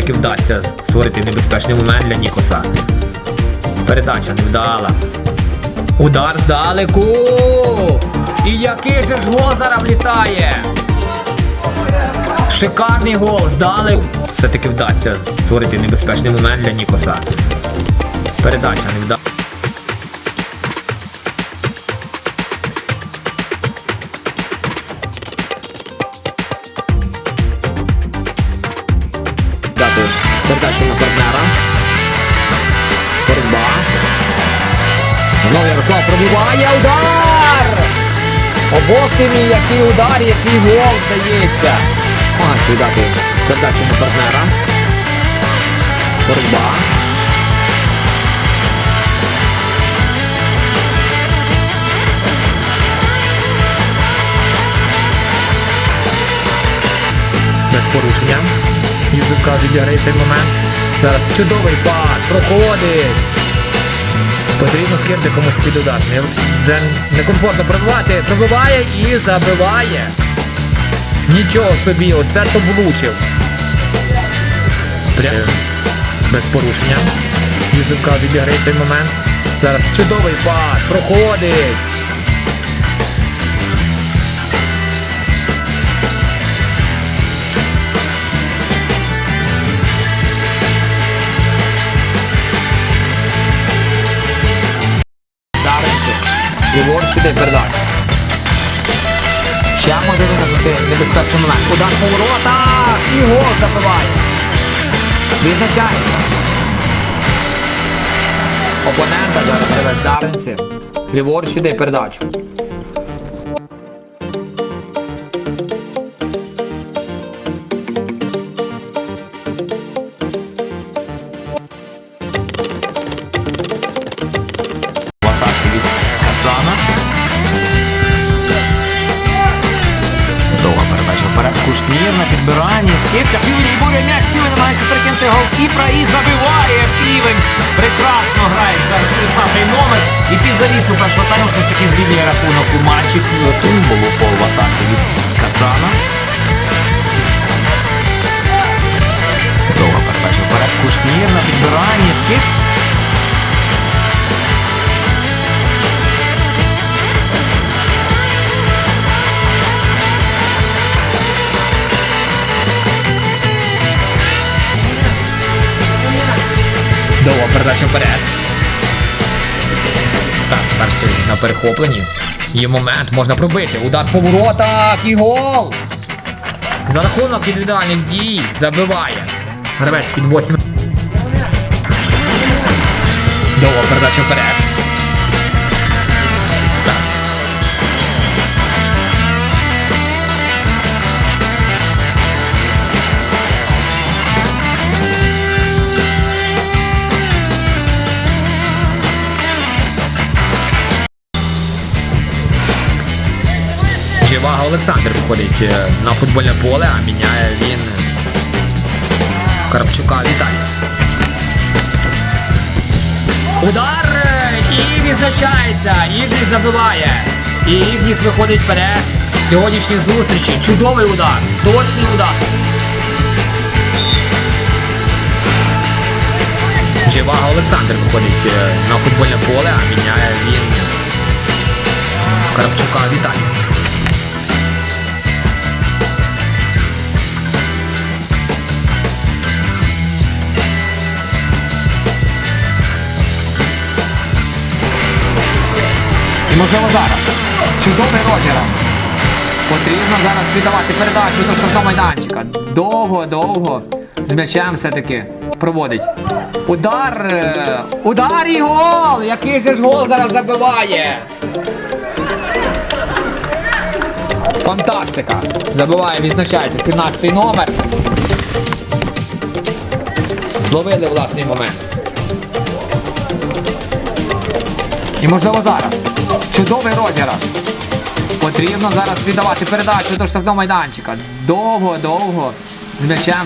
Все-таки вдасться створити небезпечний момент для Нікоса. Передача не вдала. Удар здалеку! І який же ж гол влітає! Шикарний гол здалеку! Все-таки вдасться створити небезпечний момент для Нікоса. Передача не вдала. На партнера. Боротьба. Знову Ярослав пробиває удар! Обох ти який удар, який гол здається. Ось віддати передачу на партнера. Боротьба. Без порушення. Юзука відіграє цей момент. Зараз чудовий пас, проходить. Потрібно скинути комусь під удар. Вже некомфортно пробивати. Пробиває і забиває. Нічого собі, оце то влучив. Прям без порушення. Юзука відіграє цей момент. Зараз чудовий пас, проходить. Піде передач. Ще може виникнути небезпечний момент. Удар по воротах і гол забиває. Відзначається. Опонента зараз привез Даренці. Ліворуч піде передачу. Кушнір на підбиранні. Скидка. Півень буде м'яч. Півень намагається перекинути голкіпра і забиває півень. Прекрасно грає зараз 30-й номер. І під завісу першого тайму все ж таки зрівнює рахунок у матчі. Тут було фол в атаці від Казана. Довга передача вперед. Кушнір на підбиранні. Скидка. Довга передача вперед. Стас перший на перехопленні. Є момент, можна пробити. Удар по воротах і гол! За рахунок індивідуальних дій забиває. Гравець під восьмим. Довга передача вперед. Живаго Олександр виходить е, на футбольне поле, а міняє він Карпчука Віталія. Удар е, і відзначається. Ігніс забиває. І Ігніс виходить вперед. Сьогоднішній зустрічі. Чудовий удар. Точний удар. Живаго Олександр виходить е, на футбольне поле, а міняє він Карпчука Віталія. Можливо зараз. Чудовий розіграш. Потрібно зараз віддавати передачу до штрафного майданчика. Довго, довго. З м'ячем все-таки проводить. Удар! е, Удар і гол! Який же ж гол зараз забиває? Фантастика! Забиває, відзначається 17-й номер. Зловили власний момент. І можливо зараз. Чудовий розіграш. Потрібно зараз віддавати передачу до штрафного майданчика. Довго, довго. З м'ячем